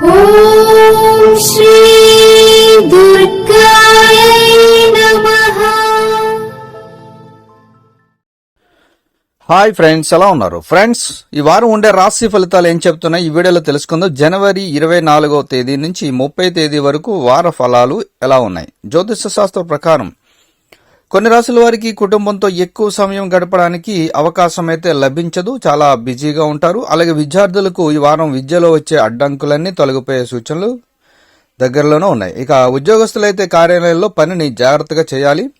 Hi friends ఎలా ఉన్నారు? Friends ఈ వారం ఉండే రాశి ఫలితాలు ఏం చెప్తున్నాయి? ఈ వీడియోలో తెలుసుకుందాం. జనవరి ఇరవై నాలుగవ తేదీ నుంచి ముప్పై తేదీ వరకు వార ఫలాలు ఎలా ఉన్నాయి? జ్యోతిష శాస్త్ర ప్రకారం కొన్ని రాశుల వారికి కుటుంబంతో ఎక్కువ సమయం గడపడానికి అవకాశం అయితే లభించదు. చాలా బిజీగా ఉంటారు. అలాగే విద్యార్థులకు ఈ వారం విద్యలో వచ్చే అడ్డంకులన్నీ తొలగిపోయే సూచనలు దగ్గరలోనే ఉన్నాయి. ఇక ఉద్యోగస్తులైతే కార్యాలయంలో పనిని జాగ్రత్తగా చేయాలి.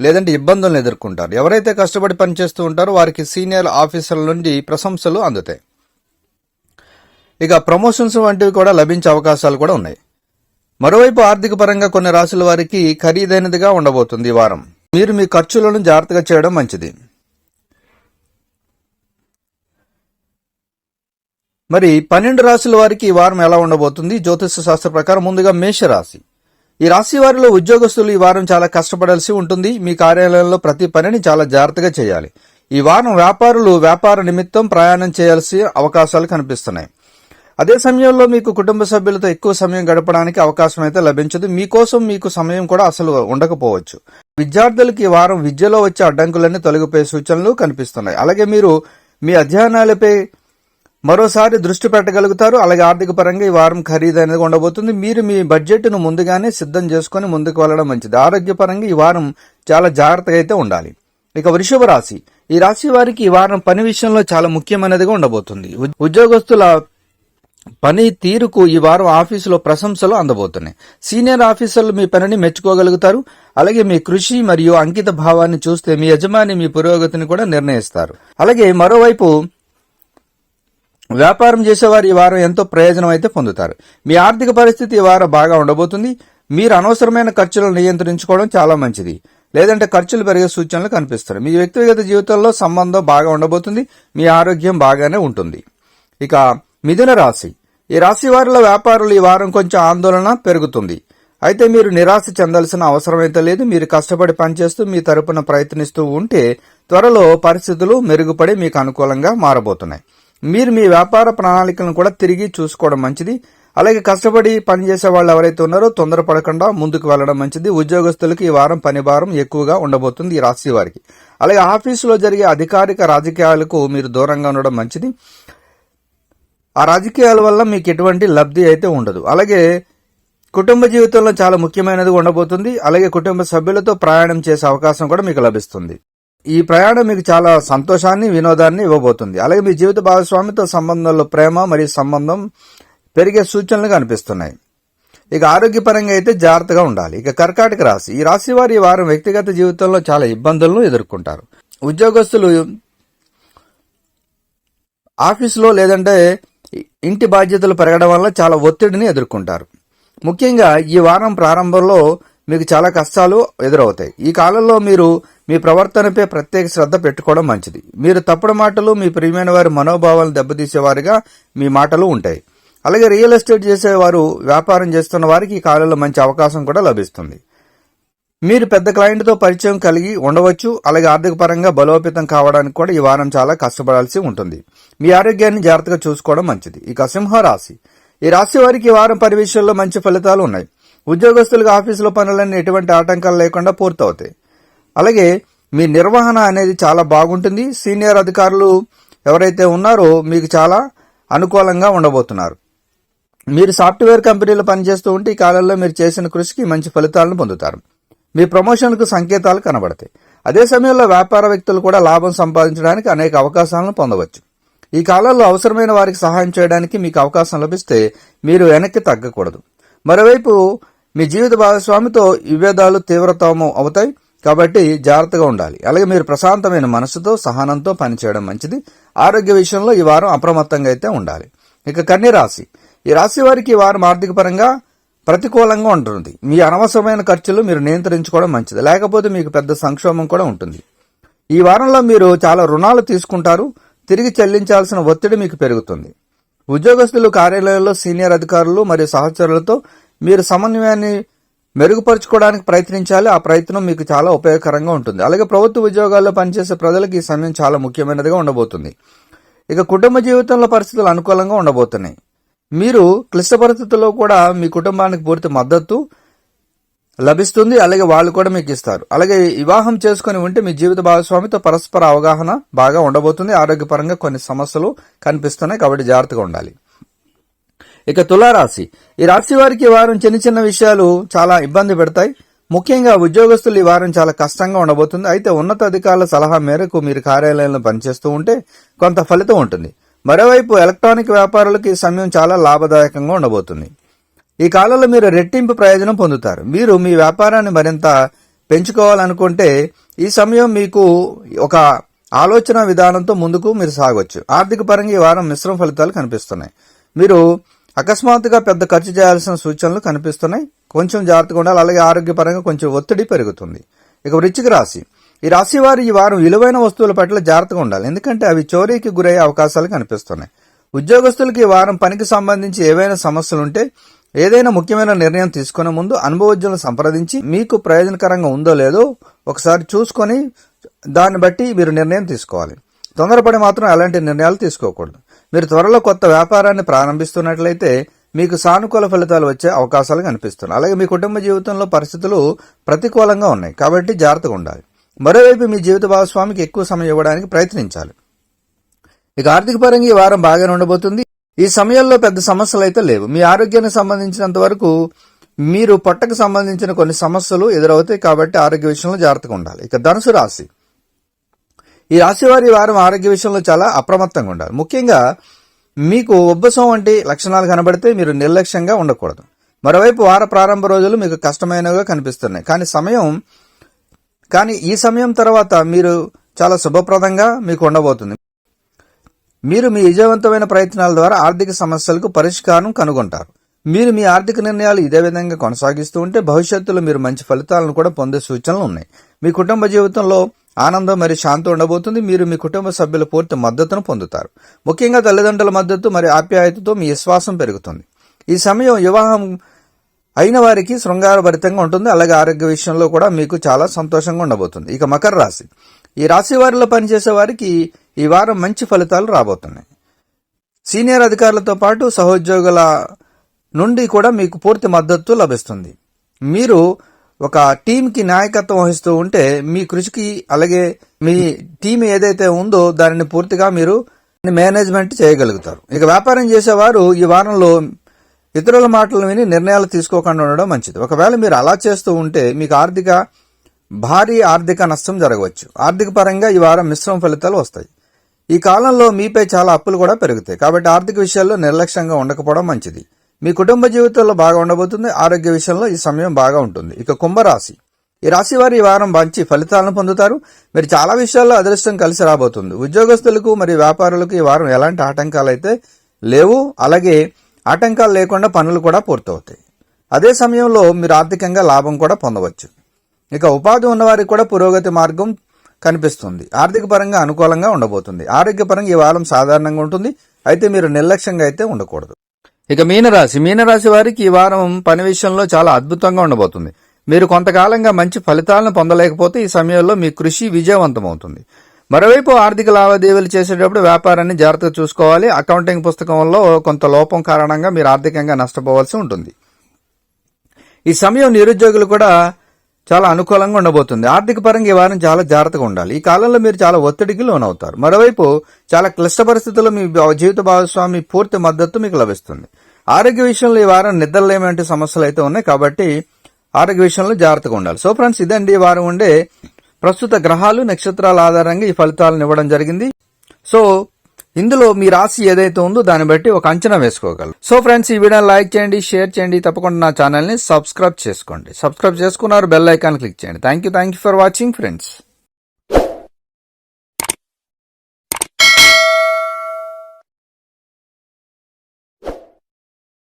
లేదంటే ఇబ్బందులను ఎదుర్కొంటారు. ఎవరైతే కష్టపడి పనిచేస్తూ ఉంటారో వారికి సీనియర్ ఆఫీసర్ల నుండి ప్రశంసలు అందుతాయి. ఇక ప్రమోషన్స్ వంటివి కూడా లభించే అవకాశాలు కూడా ఉన్నాయి. మరోవైపు ఆర్థిక పరంగా కొన్ని రాశుల వారికి ఖరీదైనదిగా ఉండబోతుంది ఈ వారం. మీరు మీ ఖర్చులను జాగ్రత్తగా చేయడం మంచిది. మరి పన్నెండు రాశుల వారికి ఈ వారం ఎలా ఉండబోతుంది? జ్యోతిష శాస్త్ర ప్రకారం ముందుగా మేషరాశి. ఈ రాశి వారిలో ఉద్యోగస్తులు ఈ వారం చాలా కష్టపడాల్సి ఉంటుంది. మీ కార్యాలయంలో ప్రతి పనిని చాలా జాగ్రత్తగా చేయాలి. ఈ వారం వ్యాపారులు వ్యాపార నిమిత్తం ప్రయాణం చేయాల్సి అవకాశాలు కనిపిస్తున్నాయి. అదే సమయంలో మీకు కుటుంబ సభ్యులతో ఎక్కువ సమయం గడపడానికి అవకాశం అయితే లభించదు. మీకోసం మీకు సమయం కూడా అసలు ఉండకపోవచ్చు. విద్యార్థులకు ఈ వారం విద్యలో వచ్చే అడ్డంకులన్నీ తొలగిపోయే సూచనలు కనిపిస్తున్నాయి. అలాగే మీరు మీ అధ్యయనాలపై మరోసారి దృష్టి పెట్టగలుగుతారు. అలాగే ఆర్థిక పరంగా ఈ వారం ఖరీదు అనేది ఉండబోతుంది. మీరు మీ బడ్జెట్ను ముందుగానే సిద్ధం చేసుకుని ముందుకు వెళ్ళడం మంచిది. ఆరోగ్యపరంగా ఈ వారం చాలా జాగ్రత్తగా అయితే ఉండాలి. ఇక వృషభ రాశి. ఈ రాశి వారికి ఈ వారం పని విషయంలో చాలా ముఖ్యమైనదిగా ఉండబోతుంది. ఉద్యోగస్తుల పని తీరుకు ఈ వారం ఆఫీసులో ప్రశంసలు అందబోతున్నాయి. సీనియర్ ఆఫీసర్లు మీ పనిని మెచ్చుకోగలుగుతారు. అలాగే మీ కృషి మరియు అంకిత భావాన్ని చూస్తే మీ యజమాని మీ పురోగతిని కూడా నిర్ణయిస్తారు. అలాగే మరోవైపు వ్యాపారం చేసేవారు ఈ వారం ఎంతో ప్రయోజనం అయితే పొందుతారు. మీ ఆర్థిక పరిస్థితి ఈ వారం బాగా ఉండబోతుంది. మీరు అనవసరమైన ఖర్చులను నియంత్రించుకోవడం చాలా మంచిది. లేదంటే ఖర్చులు పెరిగే సూచనలు కనిపిస్తాయి. మీ వ్యక్తిగత జీవితంలో సంబంధం బాగా ఉండబోతుంది. మీ ఆరోగ్యం బాగానే ఉంటుంది. ఇక మిథున రాశి. ఈ రాశి వారిలో వ్యాపారులు ఈ వారం కొంచెం ఆందోళన పెరుగుతుంది. అయితే మీరు నిరాశ చెందాల్సిన అవసరం అయితే లేదు. మీరు కష్టపడి పనిచేస్తూ మీ తరపున ప్రయత్నిస్తూ ఉంటే త్వరలో పరిస్థితులు మెరుగుపడి మీకు అనుకూలంగా మారబోతున్నాయి. మీరు మీ వ్యాపార ప్రణాళికలను కూడా తిరిగి చూసుకోవడం మంచిది. అలాగే కష్టపడి పనిచేసే వాళ్ళు ఎవరైతే ఉన్నారో తొందరపడకుండా ముందుకు వెళ్ళడం మంచిది. ఉద్యోగస్తులకు ఈ వారం పని భారం ఎక్కువగా ఉండబోతుంది ఈ రాశి వారికి అలాగే ఆఫీసులో జరిగే అధికారిక రాజకీయాలకు మీరు దూరంగా ఉండడం మంచిది. ఆ రాజకీయాల వల్ల మీకు ఎటువంటి లబ్ధి అయితే ఉండదు. అలాగే కుటుంబ జీవితంలో చాలా ముఖ్యమైనది ఉండబోతుంది. అలాగే కుటుంబ సభ్యులతో ప్రయాణం చేసే అవకాశం కూడా మీకు లభిస్తుంది. ఈ ప్రయాణం మీకు చాలా సంతోషాన్ని వినోదాన్ని ఇవ్వబోతుంది. అలాగే మీ జీవిత భాగస్వామితో సంబంధంలో ప్రేమ మరియు సంబంధం పెరిగే సూచనలు కనిపిస్తున్నాయి ఇక ఆరోగ్యపరంగా అయితే జాగ్రత్తగా ఉండాలి. ఇక కర్కాటక రాశి. ఈ రాశి వారి ఈ వారం వ్యక్తిగత జీవితంలో చాలా ఇబ్బందులను ఎదుర్కొంటారు. ఉద్యోగస్తులు ఆఫీసులో లేదంటే ఇంటి బాధ్యతలు పెరగడం వల్ల చాలా ఒత్తిడిని ఎదుర్కొంటారు. ముఖ్యంగా ఈ వారం ప్రారంభంలో మీకు చాలా కష్టాలు ఎదురవుతాయి. ఈ కాలంలో మీరు మీ ప్రవర్తనపై ప్రత్యేక శ్రద్ధ పెట్టుకోవడం మంచిది. మీరు తప్పుడు మాటలు మీ ప్రియమైన వారి మనోభావాలను దెబ్బతీసేవారిగా మీ మాటలు ఉంటాయి. అలాగే రియల్ ఎస్టేట్ చేసేవారు వ్యాపారం చేస్తున్న వారికి ఈ కాలంలో మంచి అవకాశం కూడా లభిస్తుంది. మీరు పెద్ద క్లయింట్తో పరిచయం కలిగి ఉండవచ్చు. అలాగే ఆర్థిక పరంగా బలోపేతం కావడానికి కూడా ఈ వారం చాలా కష్టపడాల్సి ఉంటుంది. మీ ఆరోగ్యాన్ని జాగ్రత్తగా చూసుకోవడం మంచిది. ఇక సింహరాశి ఈ రాశి వారికి ఈ వారం పని విషయంలో మంచి ఫలితాలు ఉన్నాయి. ఉద్యోగస్తులకు ఆఫీసులో పనులన్నీ ఎటువంటి ఆటంకాలు లేకుండా పూర్తవుతాయి. అలాగే మీ నిర్వహణ అనేది చాలా బాగుంటుంది. సీనియర్ అధికారులు ఎవరైతే ఉన్నారో మీకు చాలా అనుకూలంగా ఉండబోతున్నారు. మీరు సాఫ్ట్వేర్ కంపెనీలో పనిచేస్తూ ఉంటే ఈ కాలంలో మీరు చేసిన కృషికి మంచి ఫలితాలను పొందుతారు. మీ ప్రమోషన్కు సంకేతాలు కనబడతాయి. అదే సమయంలో వ్యాపార వ్యక్తులు కూడా లాభం సంపాదించడానికి అనేక అవకాశాలను పొందవచ్చు. ఈ కాలంలో అవసరమైన వారికి సహాయం చేయడానికి మీకు అవకాశం లభిస్తే మీరు వెనక్కి తగ్గకూడదు. మరోవైపు మీ జీవిత భాగస్వామితో విభేదాలు తీవ్రతరం అవుతాయి. కాబట్టి జాగ్రత్తగా ఉండాలి. అలాగే మీరు ప్రశాంతమైన మనసుతో సహనంతో పనిచేయడం మంచిది. ఆరోగ్య విషయంలో ఈ వారం అప్రమత్తంగా అయితే ఉండాలి. ఇక కన్య రాశి ఈ రాశి వారికి ఈ వారం ఆర్థిక పరంగా ప్రతికూలంగా ఉంటుంది. మీ అనవసరమైన ఖర్చులు మీరు నియంత్రించుకోవడం మంచిది. లేకపోతే మీకు పెద్ద సంక్షోభం కూడా ఉంటుంది. ఈ వారంలో మీరు చాలా రుణాలు తీసుకుంటారు. తిరిగి చెల్లించాల్సిన ఒత్తిడి మీకు పెరుగుతుంది. ఉద్యోగస్తులు కార్యాలయాల్లో సీనియర్ అధికారులు మరియు సహచరులతో మీరు సమన్వయాన్ని మెరుగుపరుచుకోవడానికి ప్రయత్నించాలి. ఆ ప్రయత్నం మీకు చాలా ఉపయోగకరంగా ఉంటుంది. అలాగే ప్రభుత్వ ఉద్యోగాల్లో పనిచేసే ప్రజలకు ఈ సమయం చాలా ముఖ్యమైనదిగా ఉండబోతుంది. ఇక కుటుంబ జీవితంలో పరిస్థితులు అనుకూలంగా ఉండబోతున్నాయి. మీరు క్లిష్ట పరిస్థితుల్లో కూడా మీ కుటుంబానికి పూర్తి మద్దతు లభిస్తుంది అలాగే వాళ్ళు కూడా మీకు ఇస్తారు. అలాగే వివాహం చేసుకుని ఉంటే మీ జీవిత భాగస్వామితో పరస్పర అవగాహన బాగా ఉండబోతుంది. ఆరోగ్యపరంగా కొన్ని సమస్యలు కనిపిస్తున్నాయి కాబట్టి జాగ్రత్తగా ఉండాలి. ఇక తులారాశి. ఈ రాశి వారికి వారం చిన్న చిన్న విషయాలు చాలా ఇబ్బంది పెడతాయి. ముఖ్యంగా ఉద్యోగస్తులు ఈ వారం చాలా కష్టంగా ఉండబోతుంది. అయితే ఉన్నత అధికారుల సలహా మేరకు మీరు కార్యాలయంలో పనిచేస్తూ ఉంటే కొంత ఫలితం ఉంటుంది. మరోవైపు ఎలక్ట్రానిక్ వ్యాపారులకు ఈ సమయం చాలా లాభదాయకంగా ఉండబోతుంది. ఈ కాలంలో మీరు రెట్టింపు ప్రయోజనం పొందుతారు. మీరు మీ వ్యాపారాన్ని మరింత పెంచుకోవాలనుకుంటే ఈ సమయం మీకు ఒక ఆలోచన విధానంతో ముందుకు మీరు సాగవచ్చు ఆర్థిక పరంగా ఈ వారం మిశ్రమ ఫలితాలు కనిపిస్తున్నాయి. మీరు అకస్మాత్తుగా పెద్ద ఖర్చు చేయాల్సిన సూచనలు కనిపిస్తున్నాయి. కొంచెం జాగ్రత్తగా ఉండాలి. అలాగే ఆరోగ్యపరంగా కొంచెం ఒత్తిడి పెరుగుతుంది. ఇక వృచ్చిక రాశి. ఈ రాశి వారు ఈ వారం విలువైన వస్తువుల పట్ల జాగ్రత్తగా ఉండాలి. ఎందుకంటే అవి చోరీకి గురయ్యే అవకాశాలు కనిపిస్తున్నాయి. ఉద్యోగస్తులకి ఈ వారం పనికి సంబంధించి ఏవైనా సమస్యలుంటే ఏదైనా ముఖ్యమైన నిర్ణయం తీసుకునే ముందు అనుభవజ్ఞులను సంప్రదించి మీకు ప్రయోజనకరంగా ఉందో లేదో ఒకసారి చూసుకొని దాన్ని బట్టి మీరు నిర్ణయం తీసుకోవాలి. తొందరపడి మాత్రం అలాంటి నిర్ణయాలు తీసుకోకూడదు. మీరు త్వరలో కొత్త వ్యాపారాన్ని ప్రారంభిస్తున్నట్లయితే మీకు సానుకూల ఫలితాలు వచ్చే అవకాశాలు కనిపిస్తున్నాయి. అలాగే మీ కుటుంబ జీవితంలో పరిస్థితులు ప్రతికూలంగా ఉన్నాయి. కాబట్టి జాగ్రత్తగా ఉండాలి. మరోవైపు మీ జీవిత భాగస్వామికి ఎక్కువ సమయం ఇవ్వడానికి ప్రయత్నించాలి. ఇక ఆర్థిక పరంగా ఈ వారం బాగానే ఉండబోతుంది. ఈ సమయంలో పెద్ద సమస్యలు అయితే లేవు. మీ ఆరోగ్యానికి సంబంధించినంత వరకు మీరు పొట్టకు సంబంధించిన కొన్ని సమస్యలు ఎదురవుతాయి కాబట్టి ఆరోగ్య విషయంలో జాగ్రత్తగా ఉండాలి. ఇక ధనుసు రాశి. ఈ రాశి వారి వారం ఆరోగ్య విషయంలో చాలా అప్రమత్తంగా ఉండాలి. ముఖ్యంగా మీకు ఉబ్బసం వంటి లక్షణాలు కనబడితే మీరు నిర్లక్ష్యంగా ఉండకూడదు. మరోవైపు వార ప్రారంభ రోజులు మీకు కష్టమైనవిగా కనిపిస్తున్నాయి. కానీ సమయం కానీ ఈ సమయం తర్వాత మీరు చాలా శుభప్రదంగా మీకు ఉండబోతుంది. మీరు మీ విజయవంతమైన ప్రయత్నాల ద్వారా ఆర్థిక సమస్యలకు పరిష్కారం కనుగొంటారు. మీరు మీ ఆర్థిక నిర్ణయాలు ఇదే విధంగా కొనసాగిస్తూ ఉంటే భవిష్యత్తులో మీరు మంచి ఫలితాలను కూడా పొందే సూచనలు ఉన్నాయి. మీ కుటుంబ జీవితంలో ఆనందం మరియు శాంతి ఉండబోతుంది. మీరు మీ కుటుంబ సభ్యుల పూర్తి మద్దతును పొందుతారు. ముఖ్యంగా తల్లిదండ్రుల మద్దతు మరియు ఆప్యాయతతో మీ విశ్వాసం పెరుగుతుంది. ఈ సమయం వివాహం అయిన వారికి శృంగారభరితంగా ఉంటుంది. అలాగే ఆరోగ్య విషయంలో కూడా మీకు చాలా సంతోషంగా ఉండబోతుంది. ఇక మకర రాశి. ఈ రాశి వారిలో పనిచేసే వారికి ఈ వారం మంచి ఫలితాలు రాబోతున్నాయి. సీనియర్ అధికారులతో పాటు సహోద్యోగుల నుండి కూడా మీకు పూర్తి మద్దతు లభిస్తుంది. మీరు ఒక టీంకి నాయకత్వం వహిస్తూ ఉంటే మీ కృషికి అలాగే మీ టీం ఏదైతే ఉందో దానిని పూర్తిగా మీరు మేనేజ్మెంట్ చేయగలుగుతారు. ఇక వ్యాపారం చేసేవారు ఈ వారంలో ఇతరుల మాటలు విని నిర్ణయాలు తీసుకోకుండా ఉండడం మంచిది. ఒకవేళ మీరు అలా చేస్తూ ఉంటే మీకు ఆర్థిక భారీ ఆర్థిక నష్టం జరగవచ్చు. ఆర్థిక పరంగా ఈ వారం మిశ్రమ ఫలితాలు వస్తాయి. ఈ కాలంలో మీపై చాలా అప్పులు కూడా పెరుగుతాయి. కాబట్టి ఆర్థిక విషయాల్లో నిర్లక్ష్యంగా ఉండకపోవడం మంచిది. మీ కుటుంబ జీవితంలో బాగా ఉండబోతుంది. ఆరోగ్య విషయంలో ఈ సమయం బాగా ఉంటుంది. ఇక కుంభరాశి. ఈ రాశి వారు ఈ వారం మంచి ఫలితాలను పొందుతారు. మీరు చాలా విషయాల్లో అదృష్టం కలిసి రాబోతుంది. ఉద్యోగస్తులకు మరియు వ్యాపారులకు ఈ వారం ఎలాంటి ఆటంకాలు అయితే లేవు. అలాగే ఆటంకాలు లేకుండా పనులు కూడా పూర్తవుతాయి. అదే సమయంలో మీరు ఆర్థికంగా లాభం కూడా పొందవచ్చు. ఇక ఉపాధి ఉన్నవారికి కూడా పురోగతి మార్గం కనిపిస్తుంది. ఆర్థిక పరంగా అనుకూలంగా ఉండబోతుంది. ఆరోగ్యపరంగా ఈ వారం సాధారణంగా ఉంటుంది. అయితే మీరు నిర్లక్ష్యంగా అయితే ఉండకూడదు. ఇక మీనరాశి. మీనరాశి వారికి ఈ వారం పని విషయంలో చాలా అద్భుతంగా ఉండబోతుంది. మీరు కొంతకాలంగా మంచి ఫలితాలను పొందలేకపోతే ఈ సమయంలో మీ కృషి విజయవంతమవుతుంది. మరోవైపు ఆర్థిక లావాదేవీలు చేసేటప్పుడు వ్యాపారాన్ని జాగ్రత్తగా చూసుకోవాలి. అకౌంటింగ్ పుస్తకంలో కొంత లోపం కారణంగా మీరు ఆర్థికంగా నష్టపోవాల్సి ఉంటుంది. ఈ సమయం నిరుద్యోగులు కూడా చాలా అనుకూలంగా ఉండబోతుంది. ఆర్థిక పరంగా ఈ వారం చాలా జాగ్రత్తగా ఉండాలి. ఈ కాలంలో మీరు చాలా ఒత్తిడికి లోనవుతారు. మరోవైపు చాలా క్లిష్ట పరిస్థితుల్లో మీ జీవిత భాగస్వామి పూర్తి మద్దతు మీకు లభిస్తుంది. ఆరోగ్య విషయంలో ఈ వారం నిద్రలేమంటే సమస్యలు అయితే ఉన్నాయి కాబట్టి ఆరోగ్య విషయంలో జాగ్రత్తగా ఉండాలి. సో ఫ్రెండ్స్ ఇదండి ఈ వారం ఉండే ప్రస్తుత గ్రహాలు నక్షత్రాల ఆధారంగా ఈ ఫలితాలను ఇవ్వడం జరిగింది. సో ఇందులో మీ రాశి ఏదైతే ఉందో దాన్ని బట్టి ఒక అంచనా వేసుకోగలరు. సో ఫ్రెండ్స్ ఈ వీడియోని లైక్ చేయండి షేర్ చేయండి తప్పకుండా నా ఛానల్ని సబ్స్క్రైబ్ చేసుకోండి. సబ్స్క్రైబ్ చేసుకున్నారు బెల్ ఐకాన్ క్లిక్ చేయండి. Thank you thank you for watching friends.